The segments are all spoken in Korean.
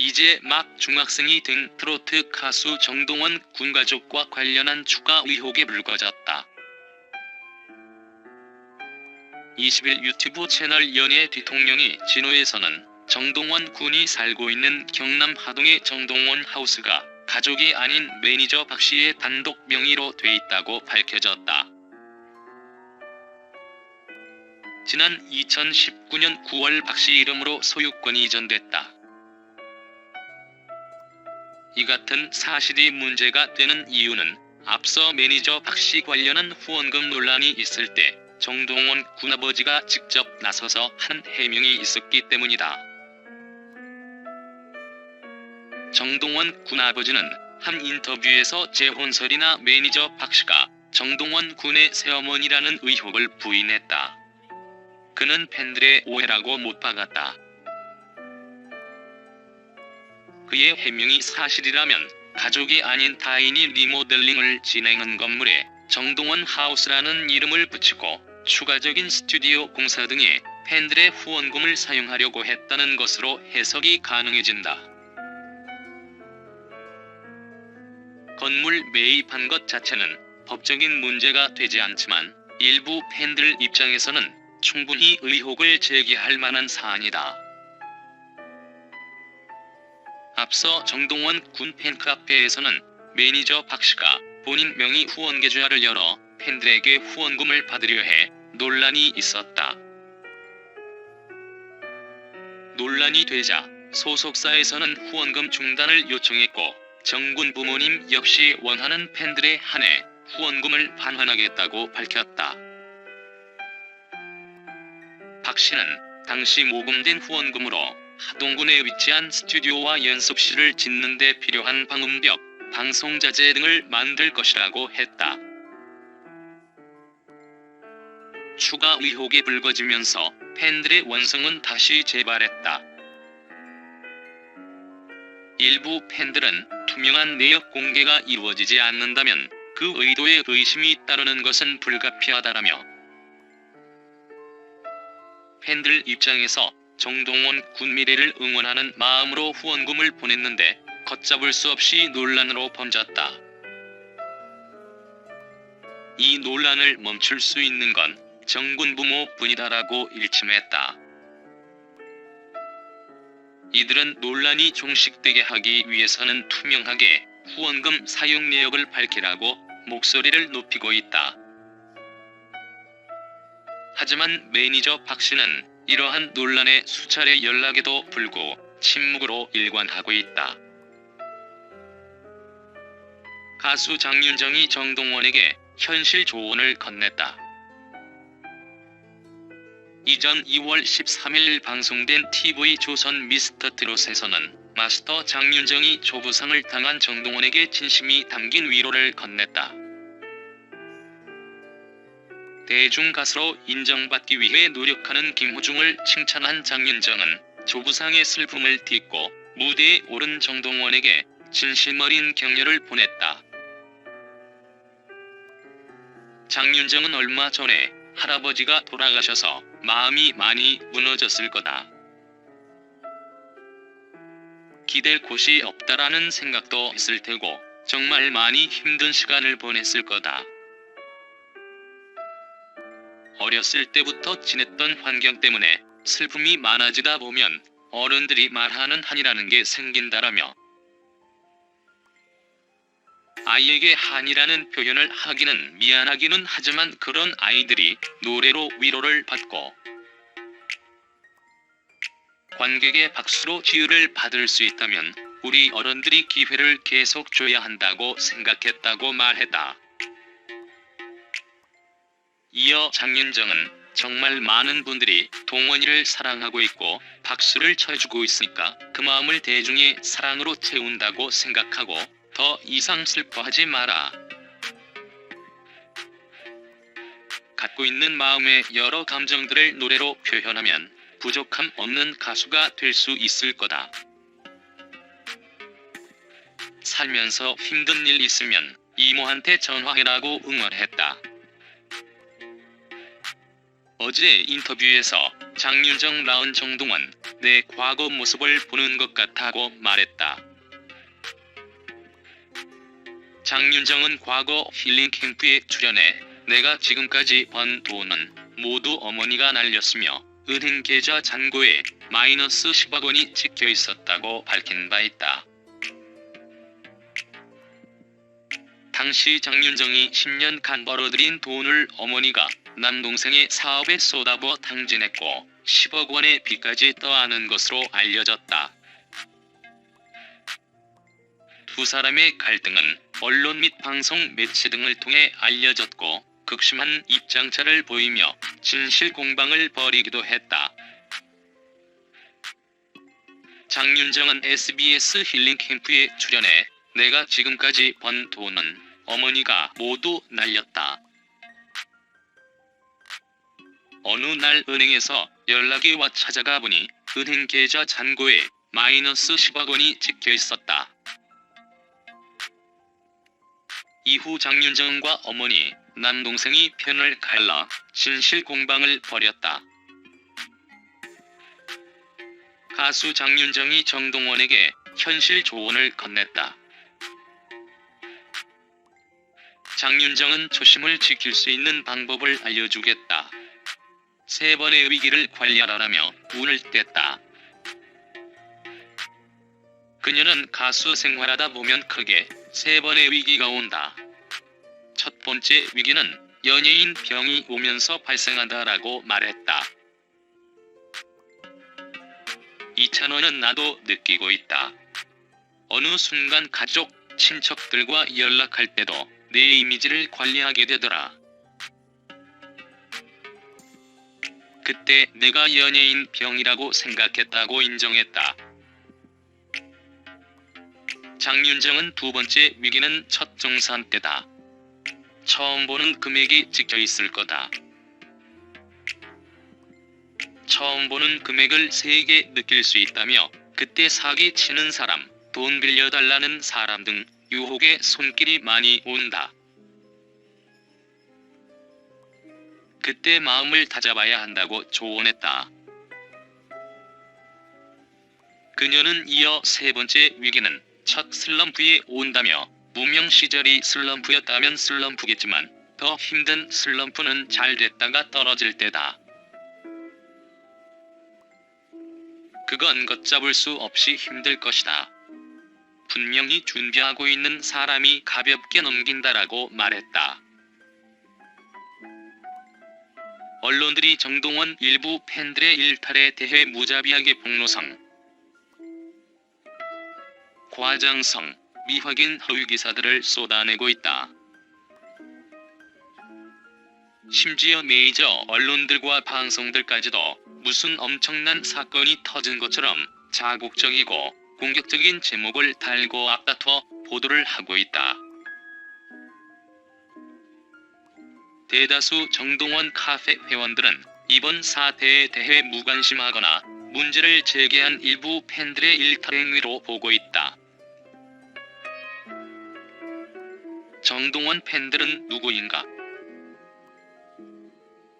이제 막 중학생이 된 트로트 가수 정동원 군 가족과 관련한 추가 의혹에 불거졌다. 20일 유튜브 채널 연예 뒤통령이 진호에서는 정동원 군이 살고 있는 경남 하동의 정동원 하우스가 가족이 아닌 매니저 박 씨의 단독 명의로 돼 있다고 밝혀졌다. 지난 2019년 9월 박 씨 이름으로 소유권이 이전됐다. 이 같은 사실이 문제가 되는 이유는 앞서 매니저 박 씨 관련한 후원금 논란이 있을 때 정동원 군아버지가 직접 나서서 한 해명이 있었기 때문이다. 정동원 군아버지는 한 인터뷰에서 재혼설이나 매니저 박 씨가 정동원 군의 새어머니라는 의혹을 부인했다. 그는 팬들의 오해라고 못 박았다. 그의 해명이 사실이라면 가족이 아닌 타인이 리모델링을 진행한 건물에 정동원 하우스라는 이름을 붙이고 추가적인 스튜디오 공사 등에 팬들의 후원금을 사용하려고 했다는 것으로 해석이 가능해진다. 건물 매입한 것 자체는 법적인 문제가 되지 않지만 일부 팬들 입장에서는 충분히 의혹을 제기할 만한 사안이다. 앞서 정동원 군 팬카페에서는 매니저 박 씨가 본인 명의 후원 계좌를 열어 팬들에게 후원금을 받으려 해 논란이 있었다. 논란이 되자 소속사에서는 후원금 중단을 요청했고 정군 부모님 역시 원하는 팬들에 한해 후원금을 반환하겠다고 밝혔다. 박 씨는 당시 모금된 후원금으로 하동군에 위치한 스튜디오와 연습실을 짓는 데 필요한 방음벽, 방송자재 등을 만들 것이라고 했다. 추가 의혹이 불거지면서 팬들의 원성은 다시 재발했다. 일부 팬들은 투명한 내역 공개가 이루어지지 않는다면 그 의도에 의심이 따르는 것은 불가피하다라며 팬들 입장에서 정동원 군 미래를 응원하는 마음으로 후원금을 보냈는데 걷잡을 수 없이 논란으로 번졌다. 이 논란을 멈출 수 있는 건 정군 부모뿐이다라고 일침했다. 이들은 논란이 종식되게 하기 위해서는 투명하게 후원금 사용 내역을 밝히라고 목소리를 높이고 있다. 하지만 매니저 박 씨는 이러한 논란에 수차례 연락에도 불구 침묵으로 일관하고 있다. 가수 장윤정이 정동원에게 현실 조언을 건넸다. 이전 2월 13일 방송된 TV 조선 미스터 트롯에서는 마스터 장윤정이 조부상을 당한 정동원에게 진심이 담긴 위로를 건넸다. 대중 가수로 인정받기 위해 노력하는 김호중을 칭찬한 장윤정은 조부상의 슬픔을 딛고 무대에 오른 정동원에게 진심 어린 격려를 보냈다. 장윤정은 얼마 전에 할아버지가 돌아가셔서 마음이 많이 무너졌을 거다. 기댈 곳이 없다라는 생각도 했을 테고 정말 많이 힘든 시간을 보냈을 거다. 어렸을 때부터 지냈던 환경 때문에 슬픔이 많아지다 보면 어른들이 말하는 한이라는 게 생긴다라며 아이에게 한이라는 표현을 하기는 미안하기는 하지만 그런 아이들이 노래로 위로를 받고 관객의 박수로 지휘를 받을 수 있다면 우리 어른들이 기회를 계속 줘야 한다고 생각했다고 말했다. 이어 장윤정은 정말 많은 분들이 동원이를 사랑하고 있고 박수를 쳐주고 있으니까 그 마음을 대중의 사랑으로 채운다고 생각하고 더 이상 슬퍼하지 마라. 갖고 있는 마음의 여러 감정들을 노래로 표현하면 부족함 없는 가수가 될 수 있을 거다. 살면서 힘든 일 있으면 이모한테 전화해라고 응원했다. 어제 인터뷰에서 장윤정 라운 정동원 내 과거 모습을 보는 것 같다고 말했다. 장윤정은 과거 힐링 캠프에 출연해 내가 지금까지 번 돈은 모두 어머니가 날렸으며 은행 계좌 잔고에 마이너스 10억 원이 찍혀 있었다고 밝힌 바 있다. 당시 장윤정이 10년간 벌어들인 돈을 어머니가 남동생의 사업에 쏟아부어 탕진했고 10억 원의 빚까지 떠안은 것으로 알려졌다. 두 사람의 갈등은 언론 및 방송 매체 등을 통해 알려졌고 극심한 입장차를 보이며 진실 공방을 벌이기도 했다. 장윤정은 SBS 힐링 캠프에 출연해 내가 지금까지 번 돈은 어머니가 모두 날렸다. 어느 날 은행에서 연락이 와 찾아가 보니 은행 계좌 잔고에 마이너스 10억 원이 찍혀 있었다. 이후 장윤정과 어머니, 남동생이 편을 갈라 진실 공방을 벌였다. 가수 장윤정이 정동원에게 현실 조언을 건넸다. 장윤정은 초심을 지킬 수 있는 방법을 알려주겠다. 세 번의 위기를 관리하라며 운을 뗐다. 그녀는 가수 생활하다 보면 크게 세 번의 위기가 온다. 첫 번째 위기는 연예인 병이 오면서 발생한다라고 말했다. 이찬원은 나도 느끼고 있다. 어느 순간 가족, 친척들과 연락할 때도 내 이미지를 관리하게 되더라. 그때 내가 연예인 병이라고 생각했다고 인정했다. 장윤정은 두 번째 위기는 첫 정산 때다. 처음 보는 금액이 찍혀 있을 거다. 처음 보는 금액을 세게 느낄 수 있다며 그때 사기 치는 사람, 돈 빌려달라는 사람 등 유혹의 손길이 많이 온다. 그때 마음을 다잡아야 한다고 조언했다. 그녀는 이어 세 번째 위기는 첫 슬럼프에 온다며 무명 시절이 슬럼프였다면 슬럼프겠지만 더 힘든 슬럼프는 잘 됐다가 떨어질 때다. 그건 걷잡을 수 없이 힘들 것이다. 분명히 준비하고 있는 사람이 가볍게 넘긴다라고 말했다. 언론들이 정동원 일부 팬들의 일탈에 대해 무자비하게 폭로성, 과장성, 미확인 허위 기사들을 쏟아내고 있다. 심지어 메이저 언론들과 방송들까지도 무슨 엄청난 사건이 터진 것처럼 자국적이고 공격적인 제목을 달고 앞다퉈 보도를 하고 있다. 대다수 정동원 카페 회원들은 이번 사태에 대해 무관심하거나 문제를 제기한 일부 팬들의 일탈 행위로 보고 있다. 정동원 팬들은 누구인가?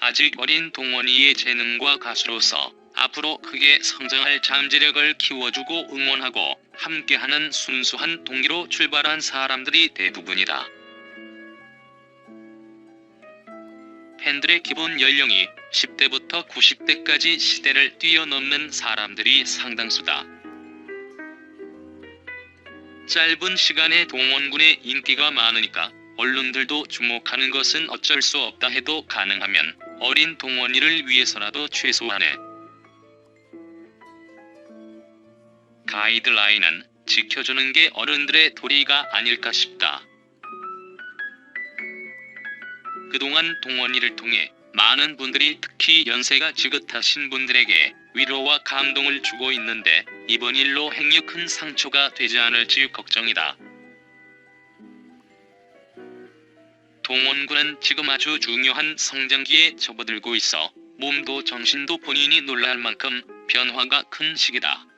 아직 어린 동원이의 재능과 가수로서 앞으로 크게 성장할 잠재력을 키워주고 응원하고 함께하는 순수한 동기로 출발한 사람들이 대부분이다. 팬들의 기본 연령이 10대부터 90대까지 시대를 뛰어넘는 사람들이 상당수다. 짧은 시간에 동원군의 인기가 많으니까 언론들도 주목하는 것은 어쩔 수 없다 해도 가능하면 어린 동원이를 위해서라도 최소한의 가이드라인은 지켜주는 게 어른들의 도리가 아닐까 싶다. 그동안 동원이를 통해 많은 분들이 특히 연세가 지긋하신 분들에게 위로와 감동을 주고 있는데 이번 일로 행여 큰 상처가 되지 않을지 걱정이다. 동원군은 지금 아주 중요한 성장기에 접어들고 있어 몸도 정신도 본인이 놀랄 만큼 변화가 큰 시기다.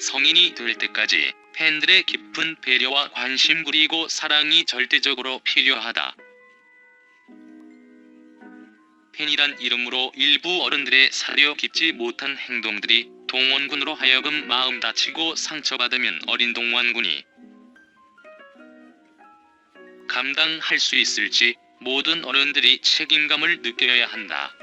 성인이 될 때까지 팬들의 깊은 배려와 관심 그리고 사랑이 절대적으로 필요하다. 팬이란 이름으로 일부 어른들의 사려 깊지 못한 행동들이 동원군으로 하여금 마음 다치고 상처받으면 어린 동원군이 감당할 수 있을지 모든 어른들이 책임감을 느껴야 한다.